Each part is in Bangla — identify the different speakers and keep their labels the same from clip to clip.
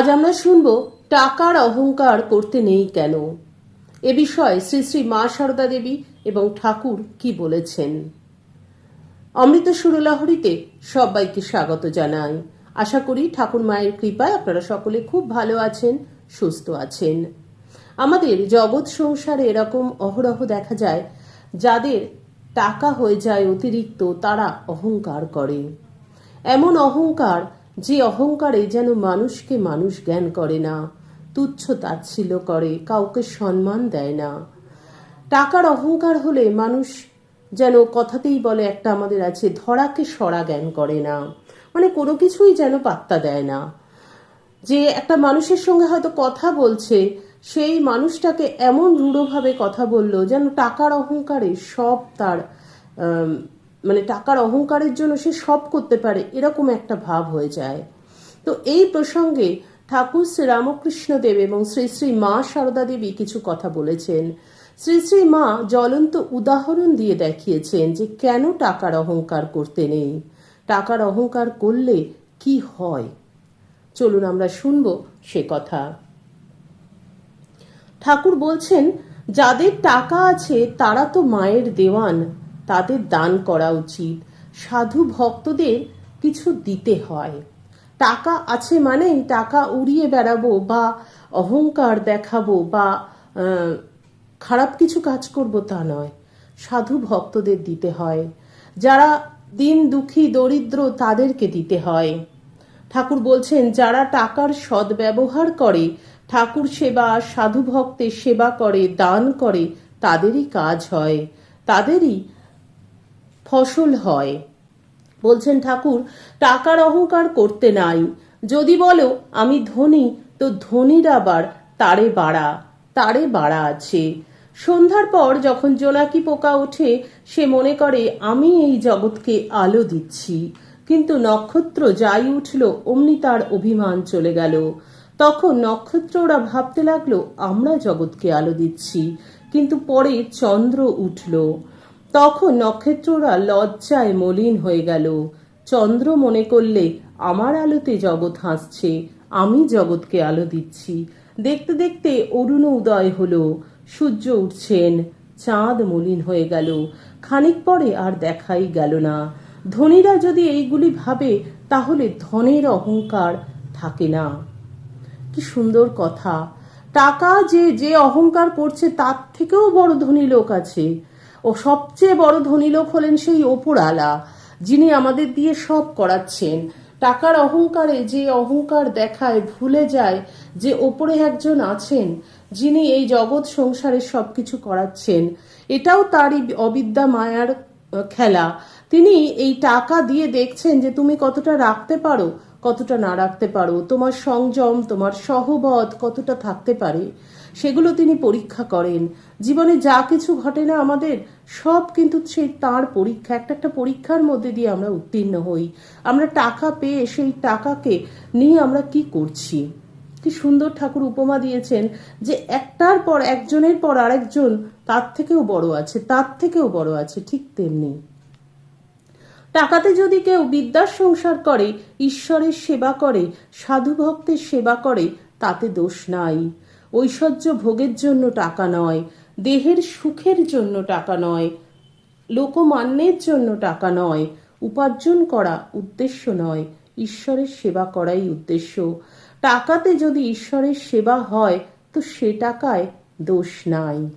Speaker 1: আজ আমরা শুনব, টাকার অহংকার করতে নেই কেন? এ বিষয়ে শ্রী শ্রী মা সারদা দেবী এবং ঠাকুর কি বলেছেন? অমৃত সুরলাহরিতে সবাইকে স্বাগত জানাই। আশা করি ঠাকুর মায়ের কৃপায় আপনারা সকলে খুব ভালো আছেন, সুস্থ আছেন। আমাদের জগৎ সংসারে এরকম অহরহ দেখা যায়, যাদের টাকা হয়ে যায় অতিরিক্ত, তারা অহংকার করে। এমন অহংকার যে অহংকারে যেন মানুষকে মানুষ জ্ঞান করে না, তুচ্ছ তাচ্ছিল্য করে, কাউকে সম্মান দেয় না। টাকার অহংকার হলে মানুষ যেন কথাতেই বলে, একটা আমাদের আছে, ধরাকে সরা জ্ঞান করে না। মানে কোনো কিছুই যেন পাত্তা দেয় না। যে একটা মানুষের সঙ্গে হয়তো কথা বলছে, সেই মানুষটাকে এমন রূঢ়ভাবে কথা বলল যেন টাকার অহংকারে সব তার মানে টাকার অহংকারের জন্য সে সব করতে পারে, এরকম একটা ভাব হয়ে যায়। তো এই প্রসঙ্গে ঠাকুর শ্রী রামকৃষ্ণ দেব এবং শ্রী শ্রী মা সারদা দেবী কিছু কথা বলেছেন। শ্রী শ্রী মা জ্বলন্ত উদাহরণ দিয়ে দেখিয়েছেন যে কেন টাকার অহংকার করতে নেই? টাকার অহংকার করলে কি হয়? চলুন আমরা শুনব সে কথা। ঠাকুর বলছেন, যাদের টাকা আছে তারা তো মায়ের দেওয়ান। তাদের দান করা উচিত। সাধু ভক্তদের কিছু দিতে হয়। টাকা আছে মানেই টাকা উড়িয়ে বেড়াবো বা অহংকার দেখাবো বা খারাপ কিছু কাজ করব তা নয়। সাধু ভক্তদের দিতে হয়। যারা দিন দুঃখী, দরিদ্র তাদেরকে দিতে হয়। ঠাকুর বলছেন, যারা টাকার সদ্ব্যবহার করে, ঠাকুর সেবা, সাধু ভক্তের সেবা করে, দান করে, তাদেরই কাজ হয়। তাদেরই ফসল হয়। বলছেন ঠাকুর, টাকার অহংকার করতে নাই। যদি বলো, আমি ধনী, তো ধনীর আবার তারে বাড়া তারে বাড়া আছে। সন্ধ্যার পর যখন জোনাকি পোকা ওঠে, সে মনে করে, আমি এই জগৎকে আলো দিচ্ছি। কিন্তু নক্ষত্র যাই উঠল, অমনি তার অভিমান চলে গেল। তখন নক্ষত্ররা ভাবতে লাগল, আমরা জগৎকে আলো দিচ্ছি। কিন্তু পরে চন্দ্র উঠল। তখন নক্ষত্ররা লজ্জায় মলিন হয়ে গেল। চন্দ্র মনে করলে, আমার আলোতে জগৎ হাসছে, আমি জগৎকে আলো দিচ্ছি। দেখতে দেখতে অরুণ উদয় হলো। সূর্য উঠছেন, চাঁদ মলিন হয়ে গেল। খানিক পরে আর দেখাই গেল না। ধনীরা যদি এইগুলি ভাবে, তাহলে ধনের অহংকার থাকে না। কি সুন্দর কথা। টাকা যে যে অহংকার করছে, তার থেকেও বড় ধনী লোক আছে। ও সবচেয়ে বড় ধনী লোক হলেন সেই ওপরালা যিনি আমাদের দিয়ে সব করাচ্ছেন। টাকার অহংকারে যে অহংকার দেখায় ভুলে যায় যে ওপরে একজন আছেন, যিনি এই জগৎ সংসারে সবকিছু করাচ্ছেন। এটাও তারই অবিদ্যা মায়ার খেলা। তিনি এই টাকা দিয়ে দেখছেন যে তুমি কতটা রাখতে পারো কতটা না রাখতে পারো, তোমার সংযম, তোমার সহবত কতটা থাকতে পারে, সেগুলো তিনি পরীক্ষা করেন। জীবনে যা কিছু ঘটে না আমাদের, সব কিন্তু সেই তার পরীক্ষা, একটা একটা পরীক্ষার মধ্যে দিয়ে আমরা উত্তীর্ণ হই। আমরা টাকা পেয়ে সেই টাকাকে নিয়ে আমরা কি করছি? কি সুন্দর ঠাকুর উপমা দিয়েছেন যে একটার পর একজনের পর আরেকজন তার থেকেও বড় আছে, তার থেকেও বড় আছে, ঠিক তেমনি। টাকাতে যদি কেউ বিদ্যার সংসার করে, ঈশ্বরের সেবা করে, সাধু ভক্তের সেবা করে, তাতে দোষ নাই। ঐশ্বর্য ভোগের জন্য টাকা নয়, দেহের সুখের জন্য টাকা নয়, লোকমান্যের জন্য টাকা নয়, উপার্জন করা উদ্দেশ্য নয়, ঈশ্বরের সেবা করাই উদ্দেশ্য। টাকাতে যদি ঈশ্বরের সেবা হয়, তো সে টাকায় দোষ নাই।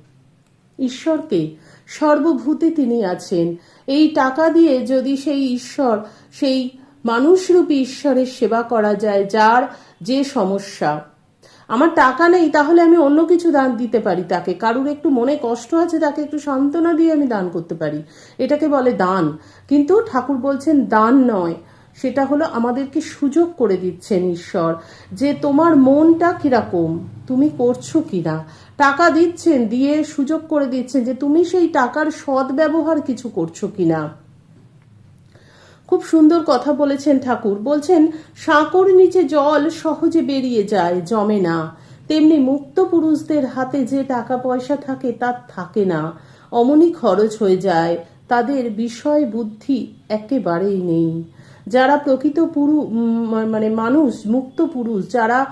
Speaker 1: ঈশ্বরকে সর্বভূতে তিনি আছেন। এই টাকা দিয়ে যদি সেই ঈশ্বর, সেই মানুষরূপী ঈশ্বরের সেবা করা যায়, যার যে সমস্যা। আমার টাকা নেই, তাহলে আমি অন্য কিছু দান দিতে পারি তাকে। কারুর একটু মনে কষ্ট আছে, তাকে একটু সান্ত্বনা দিয়ে আমি দান করতে পারি। এটাকে বলে দান। কিন্তু ঠাকুর বলছেন, দান নয়। সেটা হলো আমাদেরকে সুযোগ করে দিচ্ছেন ঈশ্বর যে তোমার মনটা কীরকম, তুমি করছ কিনা। টাকা দিচ্ছেন, দিয়ে সুযোগ করে দিচ্ছেন যে তুমি সেই টাকার সদ্ব্যবহার কিছু করছ কিনা। খুব সুন্দর কথা বলেছেন ঠাকুর। বলছেন, সাঁকর নিচে জল সহজে বেরিয়ে যায়, জমে না। তেমনি মুক্ত পুরুষদের হাতে যে টাকা পয়সা থাকে, তার থাকে না। অমনি খরচ হয়ে যায়, তাদের বিষয় বুদ্ধি একেবারেই নেই। যারা প্রকৃত পুরু মানে মানুষ, মুক্ত পুরুষ, যারা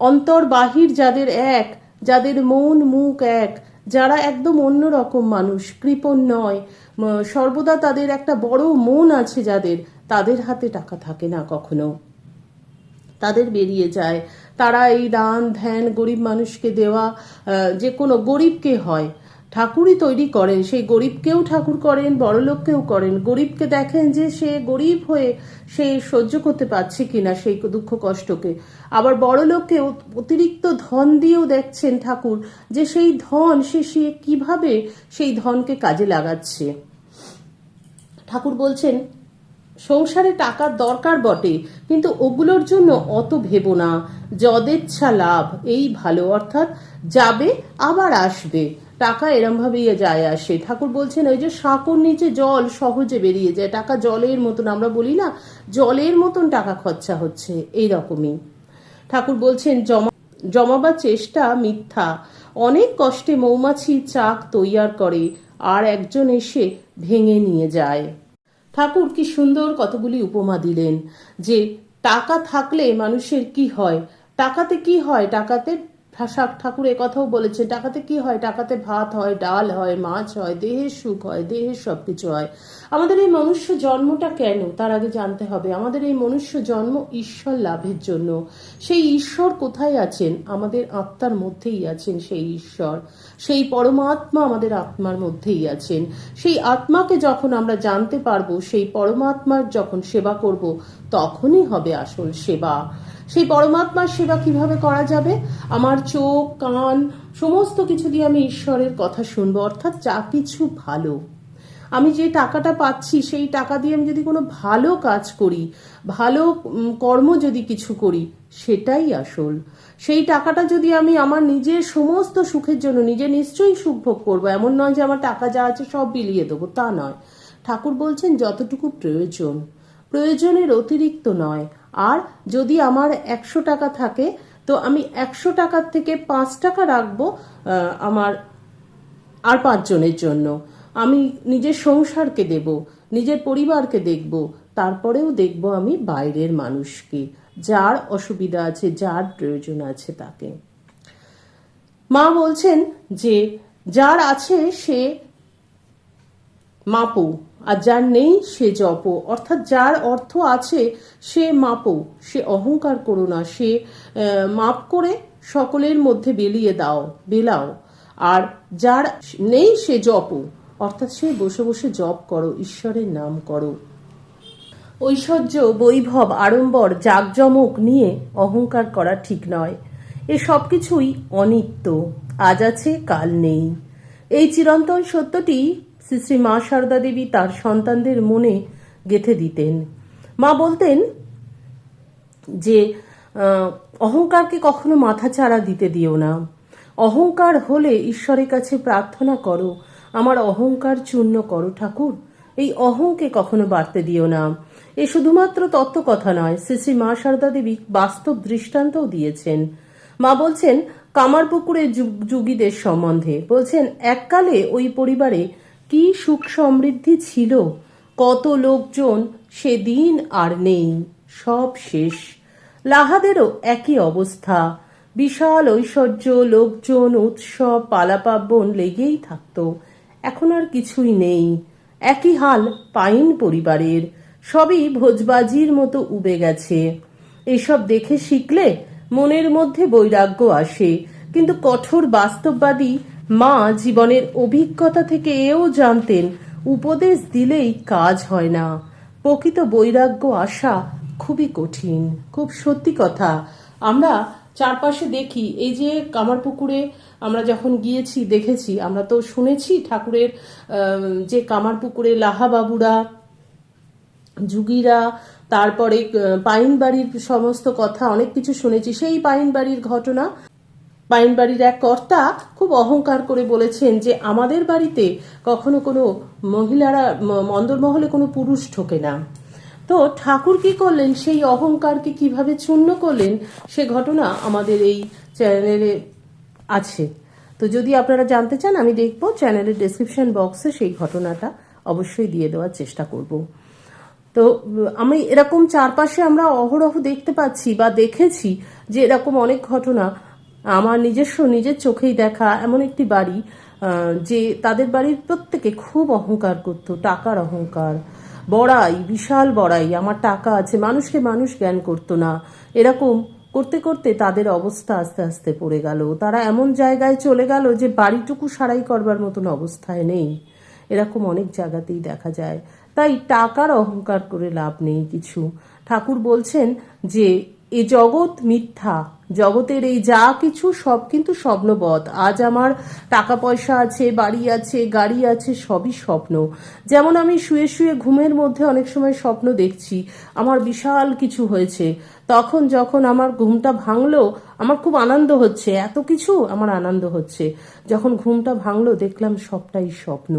Speaker 1: অন্তর বাহির যাদের এক, যাদের মন মুখ এক, যারা একদম অন্যরকম মানুষ, কৃপণ নয় সর্বদা তাদের একটা বড় মন আছে যাদের, তাদের হাতে টাকা থাকে না কখনো। তাদের বেরিয়ে যায়। তারা এই দান, ধ্যান গরিব মানুষকে দেওয়া যে কোনো গরিবকে হয়। ঠাকুরই তৈরি করেন। সেই গরিবকেও ঠাকুর করেন, বড়লোককেও করেন। গরিবকে দেখেন যে সে গরিব হয়ে সে সহ্য করতে পারছে কিনা সেই দুঃখ কষ্টকে। আবার বড়লোককে অত- অতিরিক্ত ধন দিয়েও দেখছেন ঠাকুর যে সেই ধন সে সে কীভাবে সেই ধনকে কাজে লাগাচ্ছে। ঠাকুর বলছেন, সংসারে টাকার দরকার বটে, কিন্তু ওগুলোর জন্য অত ভেবো না। যদেচ্ছা লাভ, এই ভালো। অর্থাৎ যাবে, আবার আসবে। টাকা এরম ভাবেই যায়। আসে ঠাকুর বলছেন, ওই যে সাঁকর নিচে জল সহজে বেরিয়ে যায়। টাকা জলের মতন, আমরা বলি না, জলের মতন টাকা খরচা হচ্ছে এই রকমই। ঠাকুর বলছেন, জমা, জমাবার চেষ্টা মিথ্যা। অনেক কষ্টে মৌমাছি চাক তৈয়ার করে, আর একজন এসে ভেঙে নিয়ে যায়। ঠাকুর কি সুন্দর কতগুলি উপমা দিলেন যে, টাকা থাকলে মানুষের কি হয়? টাকাতে কি হয়? টাকাতে ঠাকুর কথাও বলেছেন, টাকাতে কি হয়? টাকাতে ভাত হয়, ডাল হয়, মাছ হয় দেহের সুখ হয় দেহের সবকিছু হয়। আমাদের এই মনুষ্য জন্মটা কেন? তার আগে জানতে হবে, আমাদের এই মনুষ্য জন্ম ঈশ্বর লাভের জন্য। সেই ঈশ্বর কোথায় আছেন? আমাদের আত্মার মধ্যেই আছেন সেই ঈশ্বর। সেই পরমাত্মা আমাদের আত্মার মধ্যেই আছেন। সেই আত্মাকে যখন আমরা জানতে পারব, সেই পরমাত্মার যখন সেবা করব, তখনই হবে আসল সেবা। সেই পরমাত্মার সেবা কীভাবে করা যাবে? আমার চোখ, কান, সমস্ত কিছু দিয়ে আমি ঈশ্বরের কথা শুনব, অর্থাৎ যা কিছু ভালো। আমি যে টাকাটা পাচ্ছি, সেই টাকা দিয়ে আমি যদি কোনো ভালো কাজ করি, ভালো কর্ম যদি কিছু করি, সেটাই আসল। সেই টাকাটা যদি আমি আমার নিজের সমস্ত সুখের জন্য, নিজে নিশ্চয়ই সুখ ভোগ করব, এমন নয় যে আমার টাকা যা আছে সব বিলিয়ে দেবো, তা নয়। ঠাকুর বলছেন, যতটুকু প্রয়োজন। প্রয়োজনের অতিরিক্ত নয়। আর যদি আমার একশো টাকা থাকে, তো আমি একশো টাকার থেকে পাঁচ টাকা রাখব আমার আর পাঁচজনের জন্য। আমি নিজের সংসারকে দেব, নিজের পরিবারকে দেখব, তারপরেও দেখব আমি বাইরের মানুষকে, যার অসুবিধা আছে, যার প্রয়োজন আছে তাকে। মা বলছেন যে, যার আছে সে মাপো। আর যার নেই, সে জপ। অর্থাৎ যার অর্থ আছে, সে মাপো। সে অহংকার করো না। সে মাপ করে সকলের মধ্যে বেলিয়ে দাও, বেলাও। আর যার নেই, সে জপ। অর্থাৎ সে বসে বসে জপ করো, ঈশ্বরের নাম করো। ঐশ্বর্য, বৈভব, আড়ম্বর, জাকজমক নিয়ে অহংকার করা ঠিক নয়। এ সব কিছুই অনিত্য। আজ আছে, কাল নেই। এই চিরন্তন সত্যটি শ্রী শ্রী মা সারদা দেবী তার সন্তানদের মনে গেথে দিতেন। মা বলতেন যে অহংকারকে কখনো মাথাচাড়া দিতে দিও না। অহংকার হলে ঈশ্বরের কাছে প্রার্থনা করো, আমার অহংকার চূর্ণ করো ঠাকুর, এই অহংকে কখনো বাড়তে দিও না। এ শুধুমাত্র তত্ত্ব কথা নয়, শ্রী শ্রী মা সারদা দেবী বাস্তব দৃষ্টান্তও দিয়েছেন। মা বলছেন, কামারপুকুরের যুগ- যুগীদের সম্বন্ধে। বলছেন, এককালে ওই পরিবারে কি সুখ সমৃদ্ধি ছিল? কত লোকজন সেদিন আর নেই, সব শেষ। লাহাদেরও একই অবস্থা। বিশাল ঐশ্বর্য, লোকজন, উৎসব, পালাপার্বণ লেগেই থাকতো। এখন আর কিছুই নেই। একই হাল পাইন পরিবারের। সবই ভোজবাজির মতো উবে গেছে। এসব দেখে শিখলে মনের মধ্যে বৈরাগ্য আসে। কিন্তু কঠোর বাস্তববাদী মা জীবনের অভিজ্ঞতা থেকে এও জানতেন, উপদেশ দিলেই কাজ হয় না। প্রকৃত বৈরাগ্য আসা খুবই কঠিন। খুব সত্যি কথা। আমরা চারপাশে দেখি, এই যে কামারপুকুরে আমরা যখন গিয়েছি, দেখেছি, আমরা তো শুনেছি ঠাকুরের যে কামারপুকুরে লাহাবাবুরা, যুগীরা, তারপরে পাইন বাড়ির সমস্ত কথা, অনেক কিছু শুনেছি। সেই পাইন বাড়ির ঘটনা পাইন বাড়ির এক কর্তা অহংকার করে বলেছেন যে আমাদের বাড়িতে কখনো কোনো মহিলারা মন্দরমহলে কোনো পুরুষ ঢোকে না। তো ঠাকুর কি করলেন? সেই অহংকারকে কীভাবে চূর্ণ করলেন? সে ঘটনা আমাদের এই চ্যানেলে আছে। তো যদি আপনারা জানতে চান, আমি দেখব চ্যানেলের ডেসক্রিপশন বক্সে সেই ঘটনাটা অবশ্যই দিয়ে দেওয়ার চেষ্টা করব। তো আমি এরকম চারপাশে আমরা অহরহ দেখতে পাচ্ছি বা দেখেছি যে এরকম অনেক ঘটনা। আমার নিজস্ব নিজের চোখেই দেখা এমন একটি বাড়ি যে তাদের বাড়ির প্রত্যেকে খুব অহংকার করত, টাকার অহংকার। বড়াই, বিশাল বড়াই, আমার টাকা আছে, মানুষকে মানুষ জ্ঞান করতো না। এরকম করতে করতে তাদের অবস্থা আস্তে আস্তে পড়ে গেল। তারা এমন জায়গায় চলে গেল যে বাড়িটুকু সারাই করবার মতন অবস্থায় নেই। এরকম অনেক জায়গাতেই দেখা যায়। তাই টাকার অহংকার করে লাভ নেই কিছু। ঠাকুর বলছেন যে এ জগৎ মিথ্যা। জগতের এই যা কিছু সব কিন্তু স্বপ্নবধ। আজ আমার টাকা পয়সা আছে, বাড়ি আছে, গাড়ি আছে, সবই স্বপ্ন। যেমন আমি শুয়ে শুয়ে ঘুমের মধ্যে অনেক সময় স্বপ্ন দেখছি, আমার বিশাল কিছু হয়েছে। তখন যখন আমার ঘুমটা ভাঙলো, আমার খুব আনন্দ হচ্ছে। এত কিছু আমার আনন্দ হচ্ছে। যখন ঘুমটা ভাঙলো, দেখলাম সবটাই স্বপ্ন।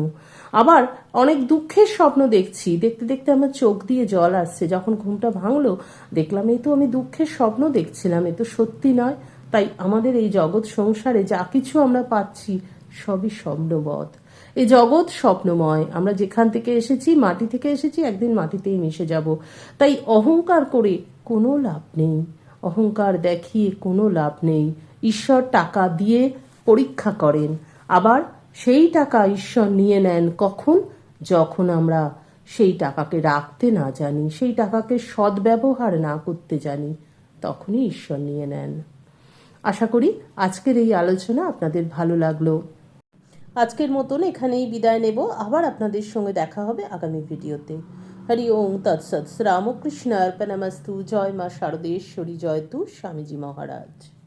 Speaker 1: আবার অনেক দুঃখের স্বপ্ন দেখছি। দেখতে দেখতে আমার চোখ দিয়ে জল আসছে। যখন ঘুমটা ভাঙলো, দেখলাম এই তো আমি দুঃখের স্বপ্ন দেখছিলাম। এ তো সত্যি নয়। তাই আমাদের এই জগৎ সংসারে যা কিছু আমরা পাচ্ছি, সবই স্বপ্নবধ। এই জগৎ স্বপ্নময়। আমরা যেখান থেকে এসেছি, মাটি থেকে এসেছি, একদিন মাটিতেই মিশে যাব। তাই অহংকার করে কোনো লাভ নেই। অহংকার দেখিয়ে কোনো লাভ নেই। ঈশ্বর টাকা দিয়ে পরীক্ষা করেন। আবার সেই টাকা ঈশ্বর নিয়ে নেন কখন? যখন আমরা সেই টাকাকে রাখতে না জানি, সেই টাকাকে সদ্ব্যবহার না করতে জানি, তখনই ঈশ্বর নিয়ে নেন। আশা করি আজকের এই আলোচনা আপনাদের ভালো লাগল। আজকের মতন এখানেই বিদায় নেব। আবার আপনাদের সঙ্গে দেখা হবে আগামী ভিডিওতে। হরি ওং তৎসৎ রামকৃষ্ণ অর্পণমস্তু। জয় মা শারদেশ্বরী, জয় তু স্বামীজি মহারাজ।